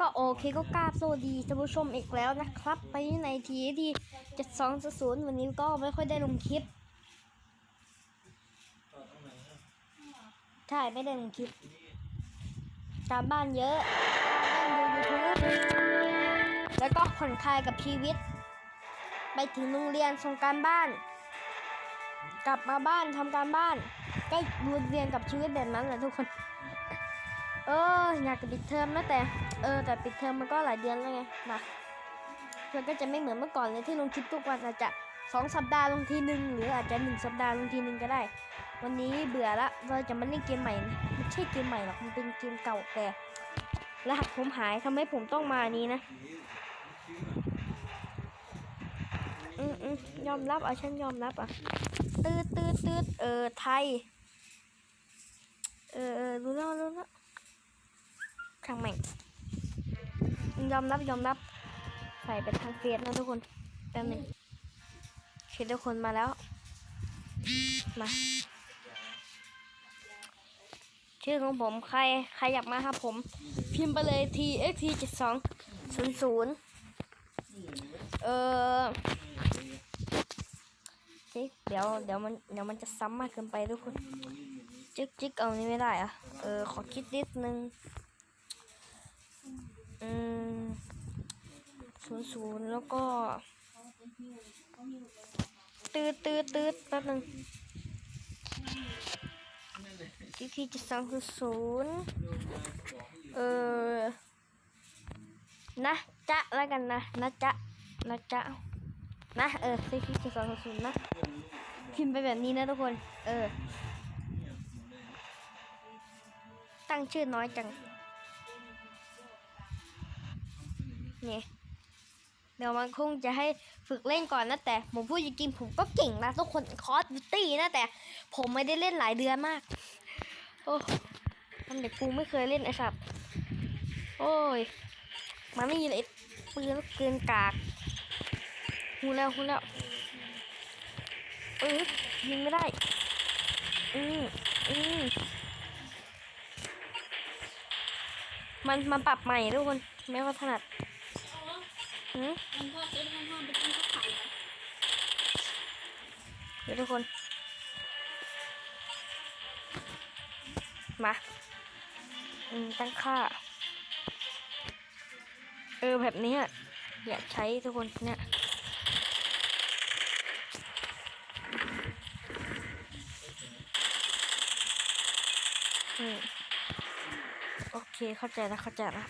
ก็โอเคก็กราบสวัสดีท่านผู้ชมอีกแล้วนะครับ ไปในทีที่เจ็ดสองศูนย์วันนี้ก็ไม่ค่อยได้ลงคลิป ใช่ไม่ได้ลงคลิป ตามบ้านเยอะนั่งดูยูทูบแล้วก็ผ่อนคลายกับชีวิต ไปถึงโรงเรียนส่งการบ้าน กลับมาบ้านทำการบ้านก็วนเวียนกับชีวิตแบบนั้นแหละทุกคน เอออยากจะปิดเทอมนะแต่ เออแต่ปิดเทอมมันก็หลายเดือนแล้วไงนะมันก็จะไม่เหมือนเมื่อก่อนเลยที่ลงคลิปทุกวันอาจจะสองสัปดาห์ลงทีหนึ่งหรืออาจจะหนึ่งสัปดาห์ลงทีหนึ่งก็ได้ วันนี้เบื่อละเราจะมาเล่นเกมใหม่ไม่ใช่เกมใหม่หรอกมันเป็นเกมเก่าแต่รหัสผมหายทำให้ผมต้องมานี้นะอืมอืมยอมรับอะฉันยอมรับอะตืดตืดตืดเออไทย เออรู้แล้วรู้แล้วช่างแม่ง ยอมรับยอมรับ ใส่ไปทางเฟซนะทุกคนแป๊บนึงโอเคทุกคนมาแล้ว มา ชื่อของผมใครใครอยากมาครับผม พิมพ์ไปเลย t x t 7 2 0 0 เออเจ๊เดี๋ยวเดี๋ยวมันเดี๋ยวมันจะซ้ำมากเกินไปทุกคนจิกจิกเอานี่ไม่ได้อะเออ ขอคิดนิดนึง อืมศูนย์ศูนย์แล้วก็ตืดตืดตืดแป๊บนึงจิกที่จะสองคือศูนย์เออนะจ๊ะแล้วกันนะนะจ๊ะนะจ๊ะนะเออจิกที่จะสองคือศูนย์นะพิมพ์ไปแบบนี้นะทุกคน เออ ตั้งชื่อน้อยจัง นี่เดี๋ยวมันคงจะให้ฝึกเล่นก่อนนะแต่ผมพูดจริงๆผมก็เก่งนะทุกคนคอสบิวตี้นะแต่ ผมไม่ได้เล่นหลายเดือนมาก โอ้มันเด็กกูไม่เคยเล่นไอ้สัตว์โอ้ยมันนี่เลยปืนเกินกากหูแล้วหูแล้วเออยิงไม่ได้อืมอืมมันมาปรับใหม่ทุกคนไม่ว่าถนัด มันก็เซ็ตห้องห้องไปกินข้าวไข่เดี๋ยวทุกคน มาอืมตั้งค่า เออแบบนี้อะอยากใช้ทุกคนเนี่ยอืมโอเคเข้าใจแล้วเข้าใจแล้ว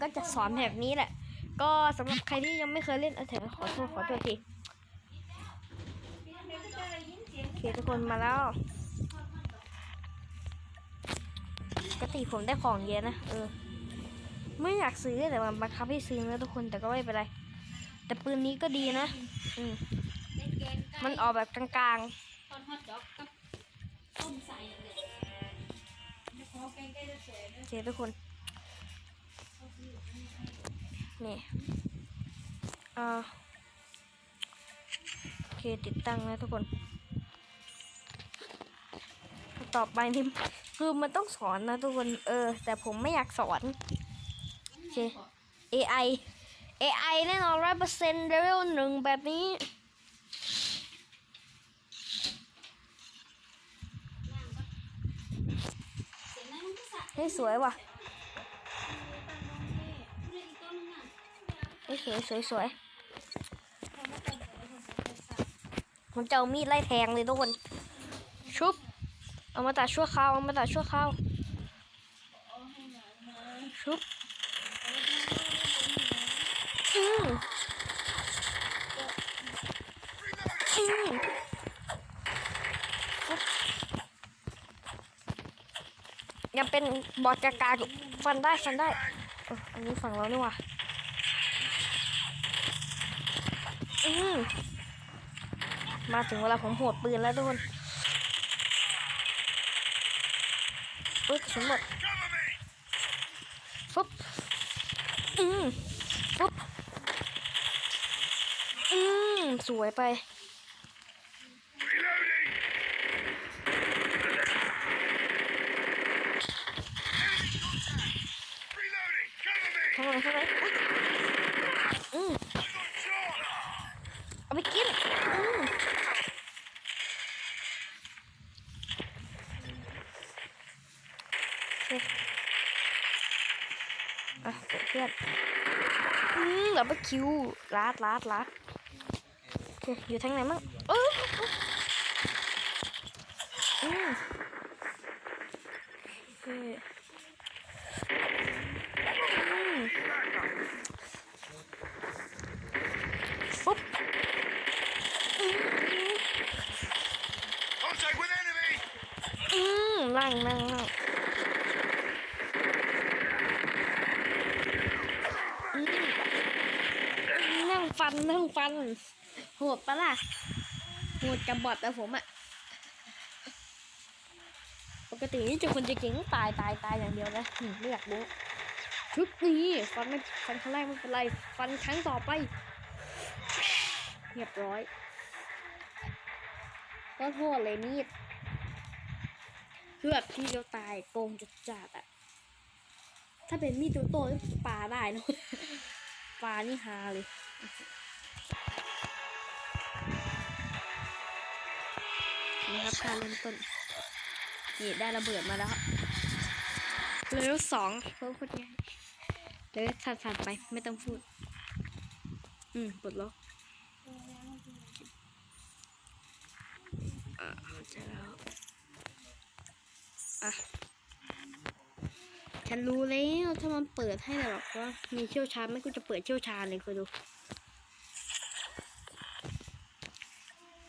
ก็จะสอนแบบนี้แหละ ก็สำหรับใครที่ยังไม่เคยเล่นเออเถอะขอโทษขอโทษทีเดี๋ยวก็จะได้ยินเสียงโอเคทุกคนมาแล้วปกติผมได้ของเยอะนะเออไม่อยากซื้อแต่มันบังคับให้ซื้อนะทุกคนแต่ก็ไม่เป็นไร แต่ปืนนี้ก็ดีนะ อืมมันออกแบบกลางทอดฮอทดอกกับต้มใส่เลยไม่ขอแกงไก่จะสวยๆโอเคทุกคน นี่อ่าโอเคติดตั้งนะทุกคนต่อไปนี่คือมันต้องสอนนะทุกคนเออ แต่ผมไม่อยากสอนโอเค AI AI แน่นอนร้อยเปอร์เซ็นต์เลเวลหนึ่งแบบนี้เสร็จแล้สะเฮ้ยสวยว่ะ สวยสวยๆผมจะเอามีดไล่แทงเลยทุกคน ชุบ เอามาตัดชั่วคราวเอามาตัดชั่วคราวชุบยังเป็นบอดกากาฟันได้ฟันได้อันนี้ฝั่งเรานี่ว่ะ มาถึงเวลาผมโหดปืนแล้วทุกคนปึ๊กสมบัติฟุ๊บอืมฟุ๊บอืมสวยไป เข้ามาเข้ามาอืมเอาไปกินอืมโอเคอะเพื่อนอืมดับเบิล คิวลาดลาดลาดโอเคอยู่ทางไหนมั่งเออเค ปุ๊บ Contact with enemy! อืมนั่งนั่งนั่งอืมนั่งฟันนั่งฟัน โห ดปะล่ะโหดกับบอดแต่ผมอะปกตินี่จะคนจะเก่งตายตายตายอย่างเดียวนะไม่อยากรู้ชุดนี้ฟันไม่ฟันครั้งแรกไม่เป็นไร ฟันครั้งต่อไปเรียบร้อยก็โทษเลยมีดคือแบบที่เราตายโกงจัดจัดอะถ้าเป็นมีดตัวโตนี่ปาได้นะปานี่ฮาเลย นี่ครับการเริ่มต้นนี่ได้ระเบิดมาแล้วเลเวลสองเพิ่มคนง่ายเลยสั่นๆไปไม่ต้องพูด อืมปลดล็อกอ่าเข้าใจแล้วอะฉันรู้แล้วถ้ามันเปิดให้แบบว่ามีเชี่ยวชาญไม่กูจะเปิดเชี่ยวชาญเลยคือดู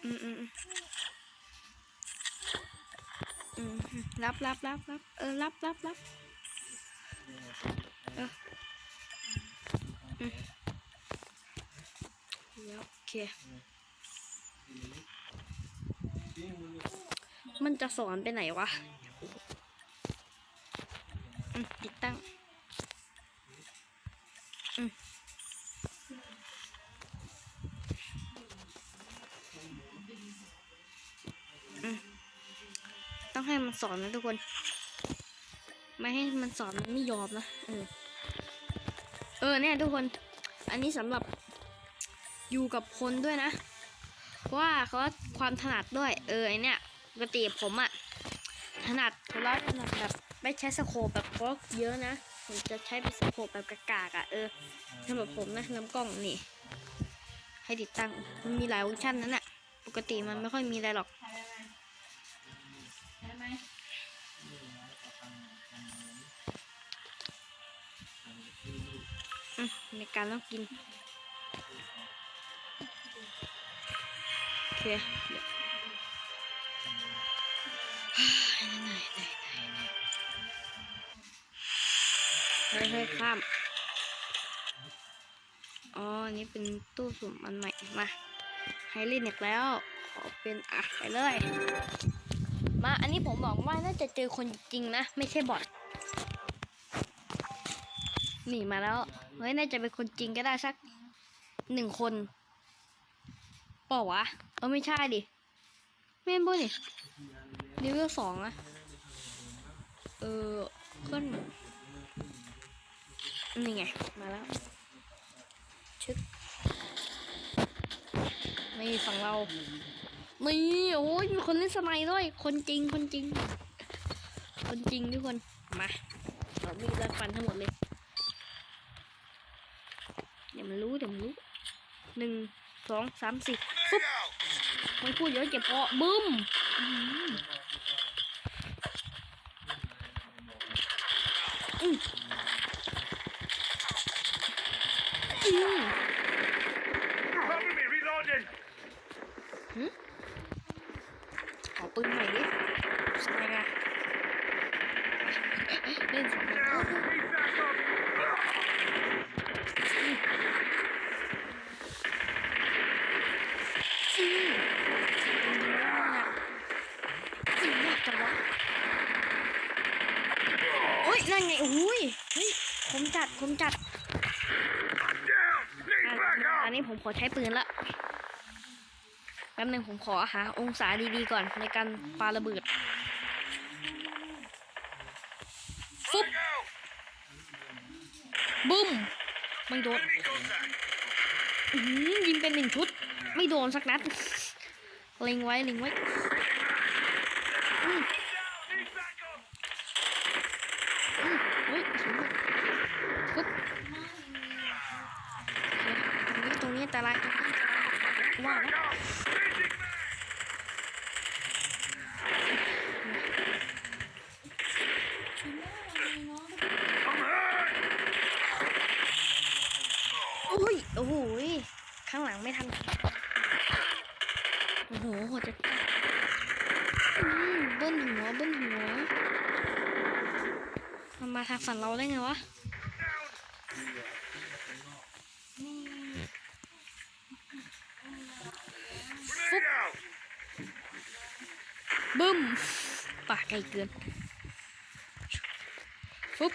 อืมอืมอืมอืม รับรับรับรับเออรับรับรับเอออืมแล้วโอเค มันจะสอนไปไหนวะ สอนมันไม่ยอมนะเออเออเนี่ยทุกคนอันนี้สำหรับอยู่กับคนด้วยนะ เพราะว่าเขาความถนัดด้วย เออไอเนี่ยปกติผมอะถนัดแล้วถนัดแบบไม่ใช้สโคปแบบก็เยอะนะผมจะใช้เป็นสโคปแบบกากๆอะเออสำหรับผมนะลำกล้องนี่ให้ติดตั้งมันมีหลายฟังก์ชันนั้นอะปกติมันไม่ค่อยมีอะไรหรอก ในการต้องกิน โอเคเดี๋ยวเฮ้ยเฮ้ยข้าม อ๋อนนี้เป็นตู้สุ่มอันใหม่ มาให้เล่นอีกแล้ว ขอเป็นอะไปเลย มา อันนี้ผมบอกว่าน่าจะเจอคนจริงนะ ไม่ใช่บอทหนีมาแล้ว ฮ้ยน่าจะเป็นคนจริงก็ได้สักหนึ่งคนป่าวะเออไม่ใช่ดิไม่เป็นบุนี่เลเวลสองอะเออขึ้นนี่ไง มาแล้วชึกนี่ฝั่งเรานี่โอ้ยมีคนเล่นสไนด์ด้วย คนจริงคนจริง คนจริงทุกคน มาเรามีดฟันทั้งหมดเลย เดี๋ยวมันรู้เดี๋ยวมันรู้หนึ่งสองสามสี่ Grenade out! ไม่พูดเยอะเจ็บคอบึ้มอื้อหืออืมอืม Cover me, reloading! ขอปืนใหม่ดิใช่ไง โอ้ยเฮ้ยคมจัดคมจัด Down! Need อะ backup! อันนี้ผม ขอใช้ปืนละแป๊บหนึงผมขอหาองศาดีๆก่อนในการปาระเบิดฟุบบึ้ม ไม่โดนยิงเป็นหนึ่งชุด ไม่โดนสักนัดเล็งไว้เล็งไว้อืม Down! Need backup! อืมเฮ้ยกระสุนหมดปุ๊บโอเคตรงนี้ตรงนี้อันตรายตรงนี้อันตรายว่าแล้ว Backup! Changing mag! ช่วยไม่ได้น้อง I'm hurt! โอ้ย โอ้โหยข้างหลังไม่ทัน โอ้โหโหดจะอืมเบิ้ลหัวเบิ้ลหัวมันมาทางฝั่งเราได้ไงวะ Down! ฟุบ Grenade out! บึ้มป่าไกลเกินฟุบ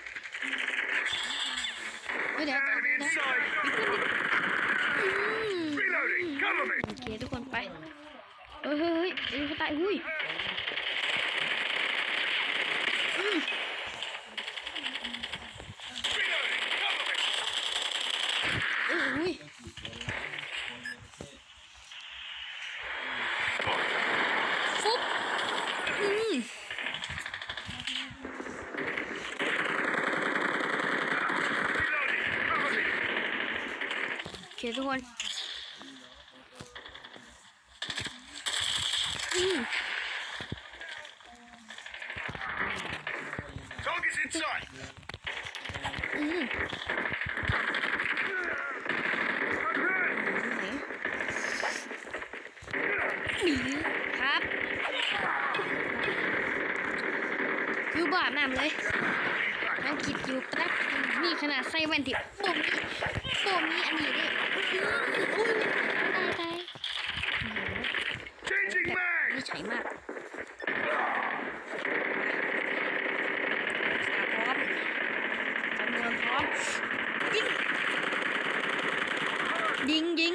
เฮ้ยเดี๋ยวเดี๋ยว Enemy เดี๋ยว inside! อืม Reloading! Cover me! โอเคทุกคนไปเฮ้ยเฮ้ยเฮ้ยเขาตายหุ้ยอืม Reloading! Cover me! เอ้ยหุ้ยฟุบ อืม Reloading! Cover me! โอเคทุกคนอืม Target's inside! อืม I'm hurt! ไหนหนีครับคือบาดน้ำเลยนั่งคิดอยู่แป๊บนี่ขนาดใส่แว่นที่บ่มีบ่มีอันนี้ดิอุ้ยตายตาย Changing mag! นี่ใช่มากพร้อมจำนวนพร้อม ยิง ยิงยิง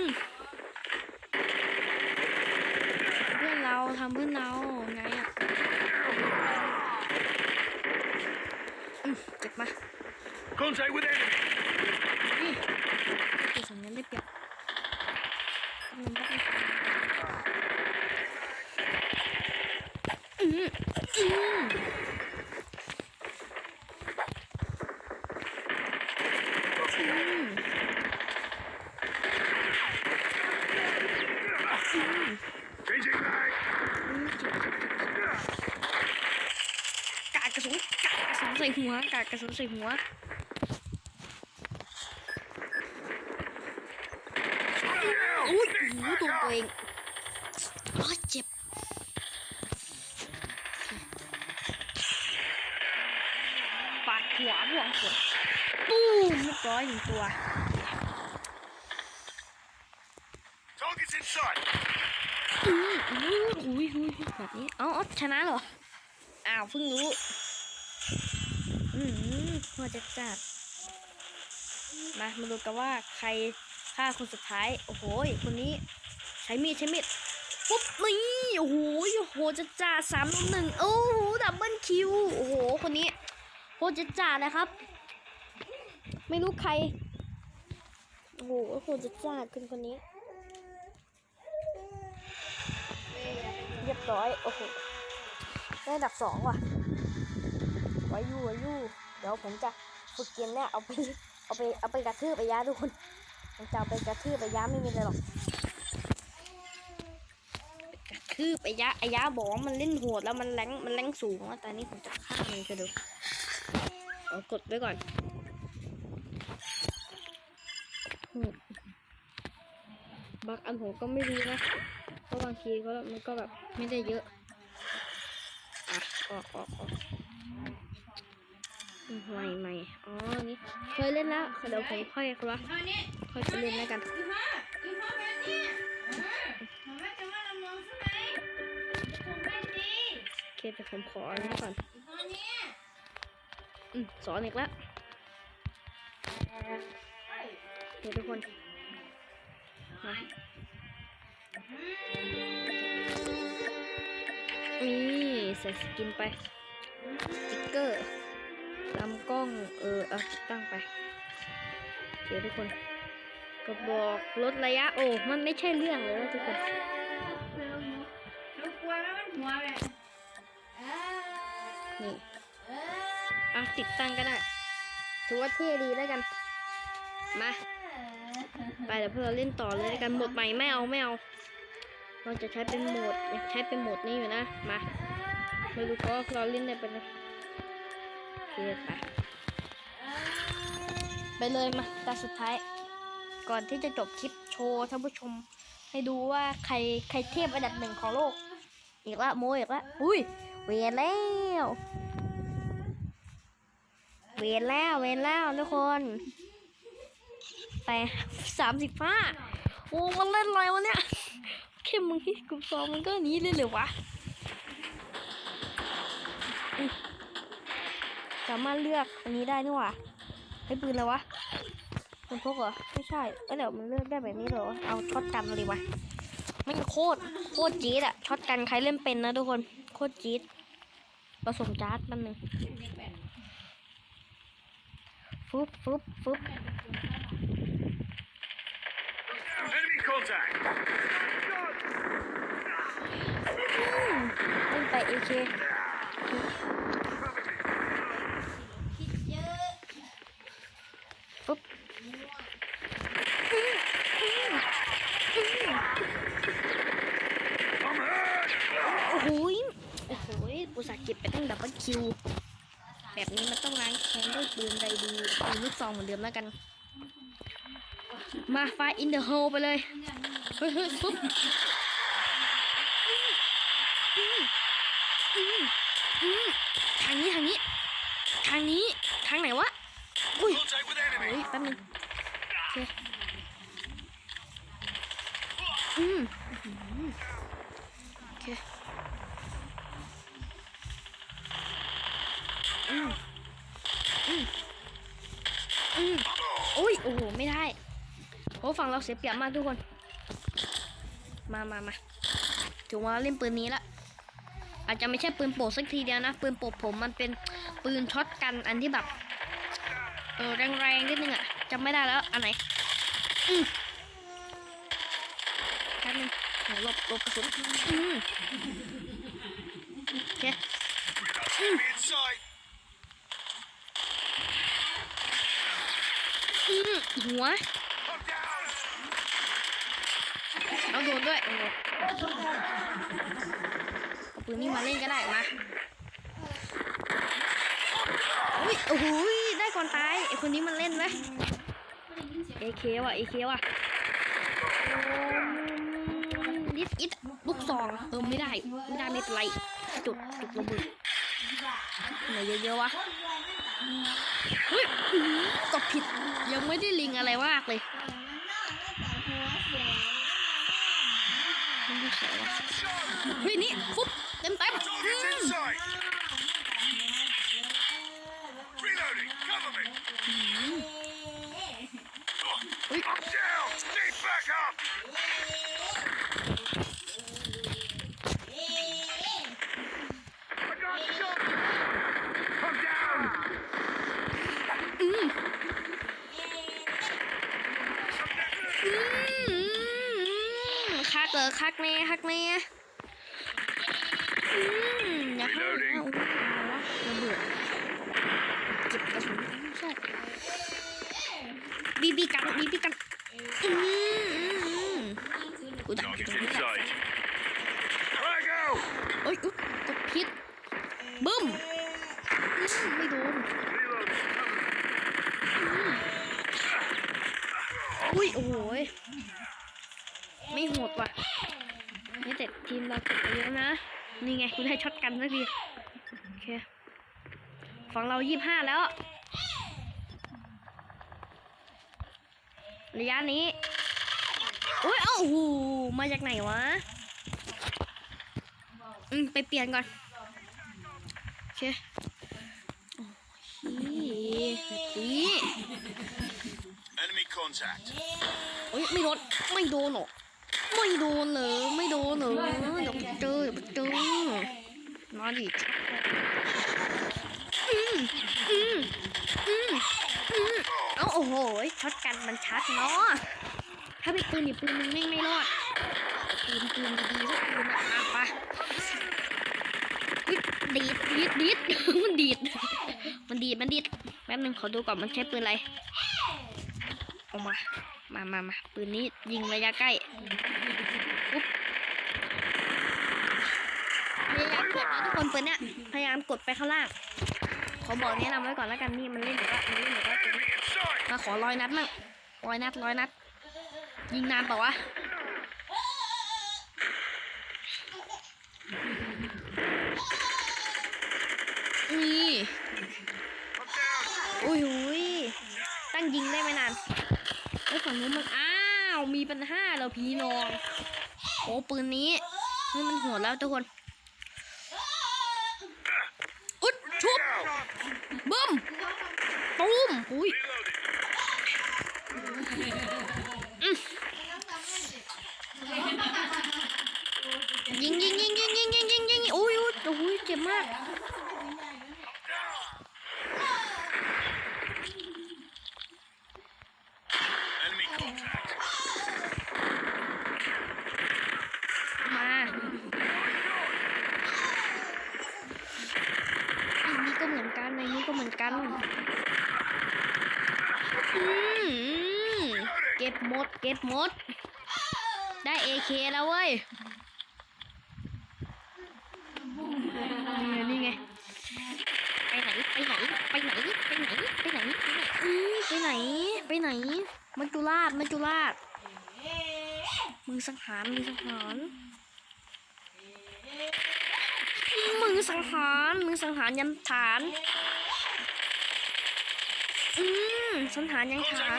เพื่อนเราทำเพื่อนเราไงอะอืมเก็บมา Contact with enemy! นี่เก็บสองนั้นได้เปรียบแป๊บนึงแป๊บนึงอืมอืมอืม Changing mag! อืมเก็บเก็บเก็บเก็บกาดกระสุนกาดกระสุนใส่หัวกาดกระสุนใส่หัว Down! อุ้ย Need หูตัว backup! เองอ๋อเจ็บปาดหัวหัวหัวปูมเรียบร้อยหนึ่งตัว Target's inside! อืมอุ้ยอุ้ยอุ้ยแบบนี้ เอ๋อาชนะเหรอ อ้าวเพิ่งรู้ อืมหัวจะจัดมามาดูกันว่าใครฆ่าคนสุดท้าย โอ้โหคนนี้ ใช้มีดใช้มีดปุ๊บนี่โอ้โหโอ้โหจะจ่าสามลุมหนึ่งโอ้โหดับเบิลคิวโอ้โหคนนี้โคตรจะจ่าเลยครับ ไม่รู้ใครโอ้โหโคตรจะจ่าคนคนนี้เรียบร้อยโอ้โหได้ดับสองว่ะ ไว้ยู่ไว้ยู่เดี๋ยวผมจะฝึกเกมเนี่ยเอาไปเอาไปเอาไปกระทืบไปยาทุกคนผมจะเอาไปกระทืบไปยาไม่มีอะไรหรอกกระทืบไอ้ยะไอยะบอกว่ามันเล่นโหดแล้วมันแรงมันแรงสูงอะแต่นี่ผมจะฆ่ามันจะดูเอากดไว้ก่อนบักอันผมก็ไม่รู้นะเพราะบางทีก็มันก็แบบไม่ได้เยอะอะออกออกออก อืมใหม่ใหม่อ๋อ นี่เคยเล่นแล้วเดี๋ยวผมค่อยครับอันนี้ค่อยไปเล่นแล้วกันอีพ่ออีพ่อแบบนี้เออผมว่าจะว่าลำลองใช่ไหมผมเดีโอเคแต่ผมขออันนี้ก่อนอีพ่อเนี่ยอืมสอนอีกแล้วเดี๋ยวทุกคนมานี่ใส่สกินไปสติ๊กเกอร์ กล้องเออเอาติดตั้งไปเดี๋ยวทุกคนกระบอกลดระยะโอ้มันไม่ใช่เรื่องเลยนะทุกคนลูกกลัวแล้วมันหัวแบบนี่อะติดตั้งก็ได้ ถือว่าเท่ดีแล้วกัน มา ไปเดี๋ยวเพื่อเราเล่นต่อเลยกันโหมดใหม่ไม่เอาไม่เอา เราจะใช้เป็นโหมดอยากใช้เป็นโหมดนี้อยู่นะ มาไม่รู้ก็เราเล่นได้เป็นนะโอเคไป ไปเลยมาตาสุดท้าย ก่อนที่จะจบคลิปโชว์ท่านผู้ชม ให้ดูว่าใครใครเทียบอันดับหนึ่งของโลก อีกละโมอีกละอุ้ยเวียนแล้ว เวียนแล้วเวียนแล้วทุกคนแต่สามสิบห้าโอ้มันเล่นอะไรวะเนี่ยแค่มึงที่กลุ่มสองมันก็นี้เลยเหรอวะอืมสามารถเลือกอันนี้ได้นี่หว่า อ้ปืนอะไรวะปืนพกเหรอ ไม่ใช่ เอ้เดี๋ยวมันเลือกได้แบบนี้เหรอ เอาช็อตกันเลยวะไม่งโคตร โคตรจี๊ดอะช็อตกันใครเล่นเป็นนะทุกคน โคตรจี๊ดผสมจาร์ดมันหนึ่งฟึบฟึบฟึบเล่นไปเอเค เยอะ ปุ๊บ I'm hurt. โอ้โหยโอ้โหยอุตส่าห์เก็บไปตั้งดับเบิลคิว แบบนี้มันต้องล้างแค้นด้วยปืนใดดีปืนลูกซองเหมือนเดิมแล้วกัน มาไฟอินเดอะโฮไปเลย เฮ้ยเฮ้ยปุ๊บทางนี้ทางนี้ ทางนี้ทางไหนวะ อุ้ย Contact with โอ้ยแป๊บนึงโอเคอืม เราเสียเปรียบมากทุกคน มามามาถึงเว่าเล่นปืนนี้ละอาจจะไม่ใช่ปืนโปรดสักทีเดียวนะ ปืนโปรดผมมันเป็นปืนช็อตกันอันที่แบบเออแรงๆนิดนึงอะจำไม่ได้แล้ว อันไหนอืมแป๊บนึงหลบหลบกระสุนอืมโอเคอืมหัว เอาโดนด้วยเอาปืนนี้มาเล่นก็ได้มาอุ้ยโอ้โหได้ก่อนตายไอคนนี้มันเล่นไหมเอเคว่ะเอเคว่ะดิดอิดลูกซองเออไม่ได้ไม่ได้ไม่เป็นไรจุดจุดระเบิดไหนเยอะๆวะเฮ้ยกดผิดยังไม่ได้ลิงอะไรมากเลย ต้อดูสายว่ะเฮ้นี่ฟุ๊บเต็มเต็มอืมอืม Cover me. เฮ้ย I'm down. Need backup. I got shot. I'm down. อืมอืมคักเหรอคักแน่คักแน่อืมอย่าให้นะโอ้โหระเบิดเก็บกระสุนไม่ใช่บีบี กันบีบีกันอืมอืมอืมกูดักตรงนี้แหละ sight. Frag out. เอ้ยกดพิษบึ้มไม่โดนอุ้ยโอ้ยไม่โหดว่ะนี่แต่ทีมเราเก็บไปเยอะนะ นี่ไงคุณได้ช็อตกันสักที โอเค ฝั่งเรายี่ห้าแล้ว ระยะนี้อุ้ยเอ้าโอ้โหมาจากไหนวะ อืมไปเปลี่ยนก่อน โอเคโอ้ยแบบนี้ Enemy contact. เอ้ยไม่โดนไม่โดนหรอกไม่โดนเหรอไม่โดนเหรอเดี๋ยวเจอเดี๋ยวเจอมาดิอืมอืมอืมอืมเอ้า โอ้โหช็อตกันมันชัดเนาะถ้าเป็นปืนนี่ปืนมันไม่งไม่รอดปืนปืนดีๆสักปืนอะอะไปอุ๊ยดีดดีดดีดมันดีดมันดีดมันดีดแป๊บนึงขอดูก่อนมันใช้ปืนอะไรออกมา มามามาปืนนี้ยิงระยะใกล้ปุ๊บพยายามกดนะทุกคนปืนเนี้ยพยายามกดไปข้างล่าง ขอบอกแนะนำไว้ก่อนแล้วกันนี่มันเล่นเดี๋ยวก็มันเล่นเดี๋ยวก็ Enemy in sight. มาขอร้อยนัดมั่งร้อยนัดร้อยนัด ยิงนานเปล่าวะนี่อุ้ยอุ้ยตั้งยิงได้ไม่นานไอ้ยฝั่งนู้นมันอ้าวมีปัญหาแล้วพี่น้องโอ้ปืนนี้เฮ้ยมันโหดแล้วทุกคน 我都唔会 ดเก็บมด ได้เอเคแล้วเว้ยนี่ไง ไปไหน ไปไหน ไปไหน ไปไหน ไปไหน ไปไหนอือไปไหนไปไหน มัจจุราชมัจจุราชมือสังหารมือสังหารมือสังหารมือสังหารยันฐาน อืมสังหารยันฐาน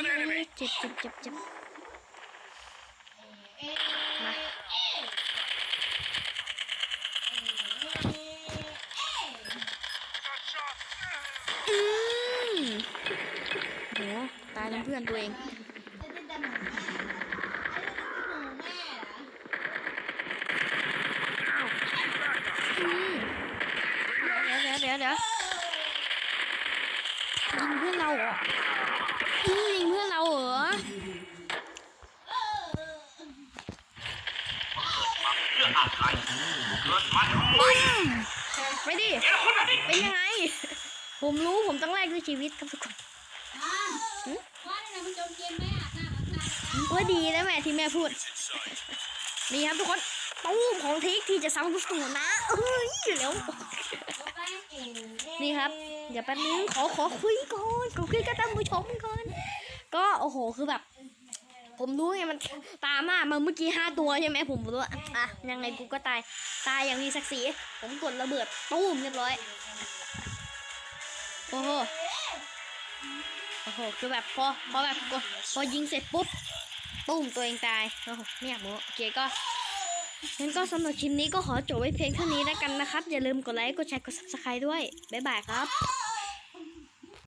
เจ็บเจ็บเจ็บเจ็บ มา Got shot. อืมโหตายเป็นเพื่อนตัวเองเดี๋ยวเดี๋ยวเดี๋ยวยิงเพื่อนเราเหรออืมยิงเพื่อนเราเหรอ ปุ้มไปดิ เป็นยังไง ผมรู้ผมต้องแลกด้วยชีวิตครับทุกคนว่าในนั้นมันจมเกมไม่อาบน้ำอาบน้ำว่าดีนะแม่ที่แม่พูด นี่ครับทุกคนตู้มของทิกที่จะซ้ำกุสูนะเอ้ยอยู่แล้วนี่ครับเดี๋ยวแป๊บนึงขอขอคุยก่อนขอคุยกับท่านผู้ชมก่อนก็โอ้โหคือแบบ ผมรู้ไงมันตามมามาเมื่อกี้ห้าตัวใช่ไหมผมรู้อะยังไงกูก็ตายตายอย่างมีศักดิ์ศรีผมกดระเบิดตู้มเรียบร้อยโอ้โหโอ้โหคือแบบพอพอแบบกดพอยิงเสร็จปุ๊บตุ้มตัวเองตายโอ้โหไม่อยากโมโอเคก็งั้นก็สำหรับคลิปนี้ก็ขอจบไว้เพียงเท่านี้แล้วกันนะครับ อย่าลืมกดไลค์กดแชร์กด subscribe ด้วย บ๊ายบายครับ